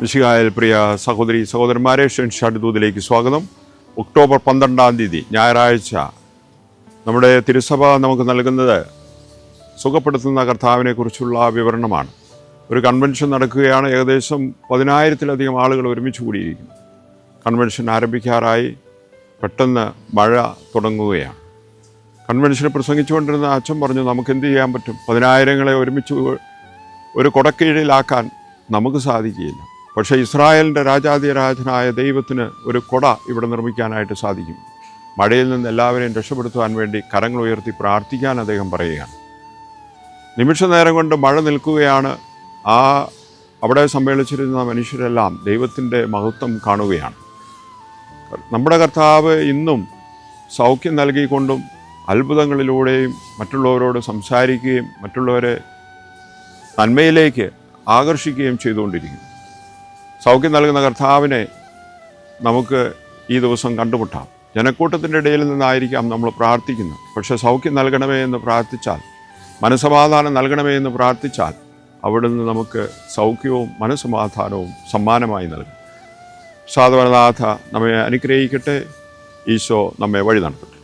മിശിഹായൽ പ്രിയ സഹോദരി സഹോദരന്മാരെ ഷെൻഷാട്ട് ദൂതിലേക്ക് സ്വാഗതം. ഒക്ടോബർ പന്ത്രണ്ടാം തീയതി ഞായറാഴ്ച നമ്മുടെ തിരുസഭ നമുക്ക് നൽകുന്നത് സുഖപ്പെടുത്തുന്ന കർത്താവിനെ കുറിച്ചുള്ള വിവരണമാണ്. ഒരു കൺവെൻഷൻ നടക്കുകയാണ്. ഏകദേശം പതിനായിരത്തിലധികം ആളുകൾ ഒരുമിച്ച് കൂടിയിരിക്കുന്നു. കൺവെൻഷൻ ആരംഭിക്കാറായി പെട്ടെന്ന് മഴ തുടങ്ങുകയാണ്. കൺവെൻഷന് പ്രസംഗിച്ചുകൊണ്ടിരുന്ന അച്ഛൻ പറഞ്ഞു നമുക്ക് എന്ത് ചെയ്യാൻ പറ്റും? പതിനായിരങ്ങളെ ഒരുമിച്ച് ഒരു കൊടക്കീഴിലാക്കാൻ നമുക്ക് സാധിക്കുകയില്ല. പക്ഷേ ഇസ്രായേലിന്റെ രാജാതിരാജനായ ദൈവത്തിന് ഒരു കൊട ഇവിടെ നിർമ്മിക്കാനായിട്ട് സാധിക്കും. മഴയിൽ നിന്ന് എല്ലാവരെയും രക്ഷപ്പെടുത്തുവാൻ വേണ്ടി കരങ്ങൾ ഉയർത്തി പ്രാർത്ഥിക്കാൻ അദ്ദേഹം പറയുകയാണ്. നിമിഷ നേരം കൊണ്ട് മഴ നിൽക്കുകയാണ്. ആ അവിടെ സമ്മേളിച്ചിരുന്ന മനുഷ്യരെല്ലാം ദൈവത്തിന്റെ മഹത്വം കാണുകയാണ്. നമ്മുടെ കർത്താവ് ഇന്നും സൗഖ്യം നൽകിക്കൊണ്ടും അത്ഭുതങ്ങളിലൂടെയും മറ്റുള്ളവരോട് സംസാരിക്കുകയും മറ്റുള്ളവരെ നന്മയിലേക്ക് ആകർഷിക്കുകയും ചെയ്തുകൊണ്ടിരിക്കുന്നു. സൗഖ്യം നൽകുന്ന കർത്താവിനെ നമുക്ക് ഈ ദിവസം കണ്ടുമുട്ടാം. ജനക്കൂട്ടത്തിന്റെ ഇടയിൽ നിന്നായിരിക്കാം നമ്മൾ പ്രാർത്ഥിക്കുന്നത്. പക്ഷെ സൗഖ്യം നൽകണമേ എന്ന് പ്രാർത്ഥിച്ചാൽ മനസമാധാനം നൽകണമേ എന്ന് പ്രാർത്ഥിച്ചാൽ അവിടുന്ന് നമുക്ക് സൗഖ്യവും മനസ്സമാധാനവും സമ്മാനമായി നൽകും. സാധവനാഥ നമ്മെ അനുഗ്രഹിക്കട്ടെ. ഈശോ നമ്മെ വഴി നടത്തട്ടെ.